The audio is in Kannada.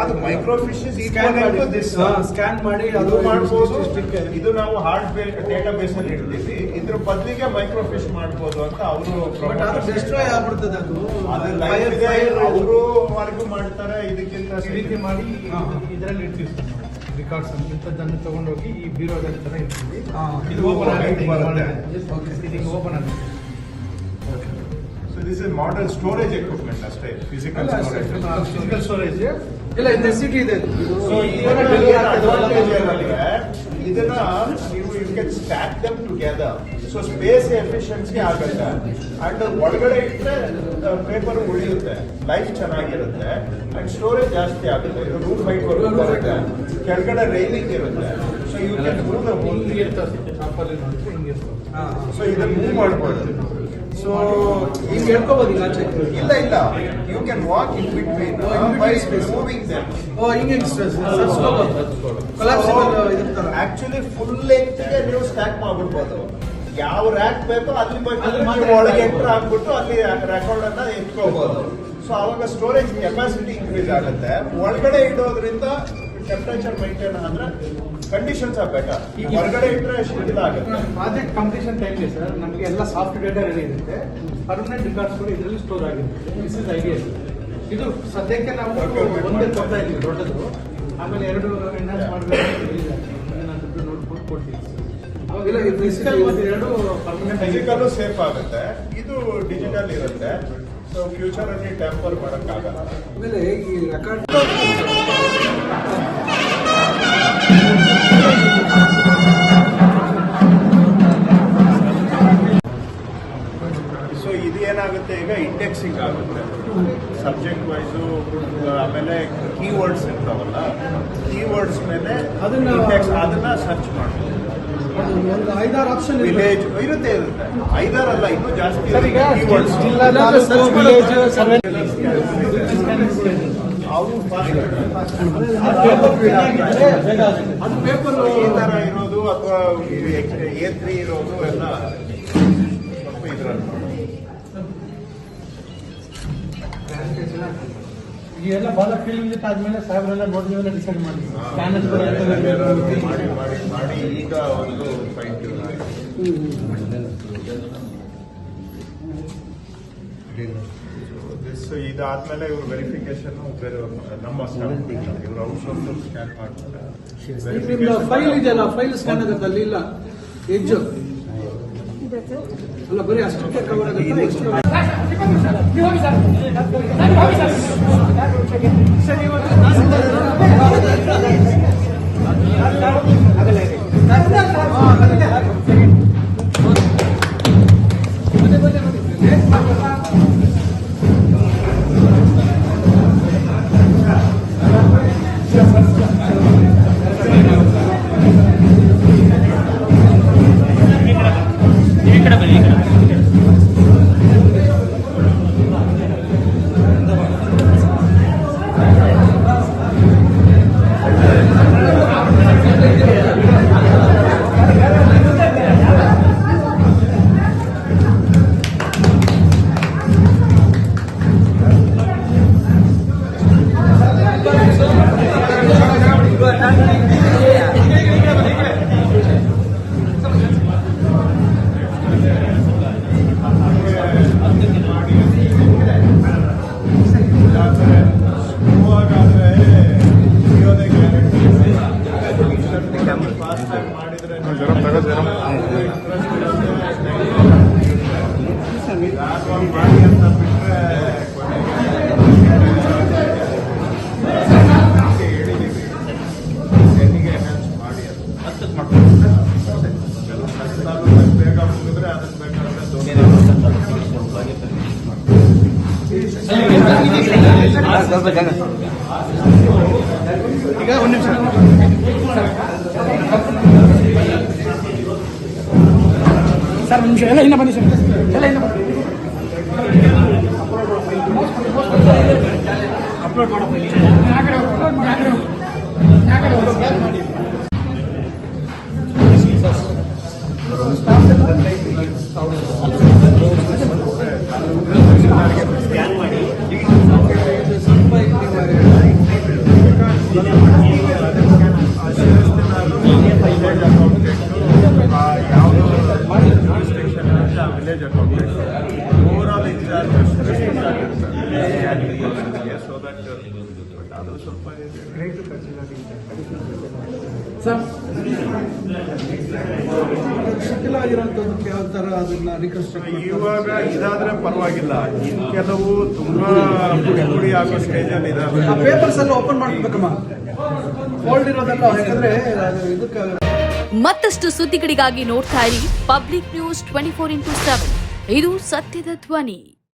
ಅದು ಮಾಡಿ. ದಿಸ್ ಸ್ಕ್ಯಾನ್ ಮಾಡಿ ಅದು ಮಾಡಬಹುದು ಇದು ನಾವು ಹಾರ್ಡ್ ಡೇಟಾ ಬೇಸ್ ಅಲ್ಲಿ ಇಡ್ತೀವಿ. ಇದ್ರ ಬದಲಿಗೆ ಮೈಕ್ರೋ ಫಿಶ್ ಮಾಡಬಹುದು ಅಂತ ಅವರು ಡಿಸ್ಟ್ರಾಯ್ ಆಗ್ಬಿಡ್ತದೆ ಅದು. ಅವರು ವರ್ಗು ಮಾಡ್ತಾರೆ ಇದಕ್ಕಿಂತ ರೀತಿ ಮಾಡಿ. ಇದರಲ್ಲಿ ಇರ್ತೀವಿ ರಿಕಾರ್ಡ್ಸ್ ಇಂಥದ್ದನ್ನು ತಗೊಂಡೋಗಿ ಈ ಬೀರೋದಲ್ಲಿ ತರ ಇರ್ತೀವಿ ಇದು ಓಪನ್ ಆಗುತ್ತೆ ಓಪನ್ ಆಗುತ್ತೆ. This is modern storage equipment ಅಷ್ಟೇ ಫಿಸಿಕಲ್. ಸ್ಟೋರೇಜ್ ಫಿಸಿಕಲ್ ಸ್ಟೋರೇಜ್ ಇಲ್ಲ ನೆಸಿಟಿ ಇದೆ. ಇದನ್ನ ನೀವು you can stack them together so space efficiency ಆಗುತ್ತೆ. ಅಂಡ್ ಒಳಗಡೆ ಇಟ್ಟರೆ ಪೇಪರ್ ಉಳಿಯುತ್ತೆ. ಲೈಫ್ ಚೆನ್ನಾಗಿರುತ್ತೆ. ಅಂಡ್ ಸ್ಟೋರೇಜ್ ಜಾಸ್ತಿ ಆಗುತ್ತೆ. ಇದು ರೂಮ್ ಹೈಟ್ ವರ್ಗು ಬರುತ್ತೆ. ಕೆಳಗಡೆ ರೈಲಿಂಗ್ ಇರುತ್ತೆ. ಸೊ ಹಾ. ಸೊ ಇದನ್ನ ಮೂವ್ ಮಾಡ್ಬೋದು. ಸೊ ಈಗ ಆಚೆ ಇಲ್ಲ ಇಲ್ಲ. You can walk in between by. Moving them ಓ ಹಿಂಗೆ ಕೊಲಾಪ್ಸಿಬಲ್ ಆಕ್ಚುಲಿ ಫುಲ್ ಲೆಂತ್ಗೆ ನೀವು ಸ್ಟ್ಯಾಕ್ ಮಾಡ್ಬಿಡ್ಬೋದು. ಯಾವ ರ್ಯಾಕ್ ಬೇಕೋ ಅಲ್ಲಿ ಬಂದು ಒಳಗೆ. ಎಂಟರ್ ಆಗ್ಬಿಟ್ಟು ಅಲ್ಲಿ ರೆಕಾರ್ಡ್ ಅನ್ನ ಎತ್ಕೋಬಹುದು ಸೊ ಅವಾಗ ಸ್ಟೋರೇಜ್ ಕೆಪಾಸಿಟಿ ಇನ್ಕ್ರೀಸ್ ಆಗುತ್ತೆ. ಒಳಗಡೆ ಇಡೋದ್ರಿಂದ ಟೆಂಪರೇಚರ್ ಮೈಂಟೈನ್ ಆದ್ರೆ ಕಂಡೀಷನ್ಸ್ ಆರ್ ಬೆಟರ್ ಹೊರಗಡೆ ಇಟ್ಟರೆ ಶಿಥಿಲ ಆಗುತ್ತೆ. ಪ್ರಾಜೆಕ್ಟ್ ಕಂಪ್ಲೀಷನ್ ಟೈಮ್ಲಿ ಸರ್ ನಮಗೆ ಎಲ್ಲ ಸಾಫ್ಟ್ ಡೇಟಾ ರೆಡಿ ಇರುತ್ತೆ. ಪರ್ಮನೆಂಟ್ ರಿಕಾರ್ಡ್ಸ್ ಕೂಡ ಇದರಲ್ಲಿ ಸ್ಟೋರ್ ಆಗಿರುತ್ತೆ. ದಿಸ್ ಇಸ್ ಐಡಿಯಾ ಇದು ಸದ್ಯಕ್ಕೆ ನಾವು ಒಂದೇ ಕೊಡ್ತಾ ಇದ್ದೀವಿ ದೊಡ್ಡದು. ಆಮೇಲೆ ಎರಡು ಎನ್ಹಾನ್ಸ್ ಮಾಡಬೇಕು ನಾನು ದುಡ್ಡು ನೋಡ್ಕೊಂಡು ಇದು ಫಿಸಿಕಲ್ ಮತ್ತು ಎರಡು ಪರ್ಮನೆಂಟ್ ಸೇಫ್ ಆಗುತ್ತೆ. ಇದು ಡಿಜಿಟಲ್ ಇರುತ್ತೆ. ಸೊ ಫ್ಯೂಚರ್ ಅಲ್ಲಿ ಟ್ಯಾಂಪರ್ ಮಾಡಕ್ಕಾಗಲ್ಲ. ಆಮೇಲೆ ಈ ರೆಕಾರ್ಡ್ ಈಗ ಇಂಡೆಕ್ಸಿಂಗ್ ಆಗುತ್ತೆ. ಸಬ್ಜೆಕ್ಟ್ ವೈಸು ಆಮೇಲೆ ಕೀವರ್ಡ್ಸ್ ಇರ್ತಾವಲ್ಲ ಕೀವರ್ಡ್ಸ್ ಮೇಲೆ ಅದನ್ನ- ಇಂಡೆಕ್ಸ್ ಅದನ್ನ ಸರ್ಚ್ ಮಾಡ್ಬೋದು. ಒಂದು ಐದಾರು ಆಪ್ಷನ್ ವಿಲೇಜ್ ಇರುತ್ತೆ ಇರುತ್ತೆ. ಐದಾರಲ್ಲ ಇನ್ನೂ ಜಾಸ್ತಿ ಕೀವರ್ಡ್ಸ್ ಮಾಡೋದು- ಅದು ಪೇಪರ್ ಈ ತರ ಇರೋದು ಅಥವಾ ಎ ತ್ರೀ ಇರೋದು ಎಲ್ಲ ಸ್ವಲ್ಪ ಇದ್ರಲ್ಲಿ. ಈಗೆಲ್ಲ ಬಹಳ ಫೀಲ್ಡ್ ಆದ್ಮೇಲೆ ಸಾಹೇಬ್ರೆಲ್ಲ ನೋಡಿದ್ಮೇಲೆ ಡಿಸೈಡ್ ಮಾಡಿ ಮಾಡಿ ಮಾಡಿ ಮಾಡಿ ಈಗ ಒಂದು ದಿಸ್ ಇದಾದ್ಮೇಲೆ ಇವರು ವೆರಿಫಿಕೇಶನ್ ಬೇರೆ ನಮ್ಮ ಇವರು ಇವ್ರು ಔಟ್ಸೋರ್ಸ್ ಸ್ಕ್ಯಾನ್ ಮಾಡ್ತಾರೆ. ನಿಮ್ದು ಫೈಲ್ ಇದೆಯಲ್ಲ ಫೈಲ್ ಸ್ಕ್ಯಾನ್ ಆಗುತ್ತೆ ಅಲ್ಲಿ ಇಲ್ಲ. ಎಜ್ಜು ಅಲ್ಲ いいな。ಅದಕ್ಕೆ ಬೇಕಾದ್ರೆ ದೊಡ್ಡ ಈಗ ಒಂದು ನಿಮಿಷ ಸರ್ ನಿಮಿಷ. ಎಲ್ಲ ಇನ್ನ ಬನ್ನಿ ಸರ್. ಎಲ್ಲ ಇನ್ನ ಬನ್ನಿ. ಅಪ್ಲೋಡ್ ಸ್ವಲ್ಪ ಇವಾಗ ಇದಾದ್ರೆ ಪರವಾಗಿಲ್ಲ ಕೆಲವು ತುಂಬಾ ಪುಡಿ ಆಗೋ ಪೇಪರ್ಸ್ ಎಲ್ಲ ಓಪನ್ ಮಾಡ್ಬೇಕಮ್ಮ ಮತ್ತಷ್ಟು ಸುದ್ದಿಗಳಿಗಾಗಿ ನೋಡ್ತಾ ಇರಿ public news twenty four into seven ಇದು ಸತ್ಯದ ಧ್ವನಿ.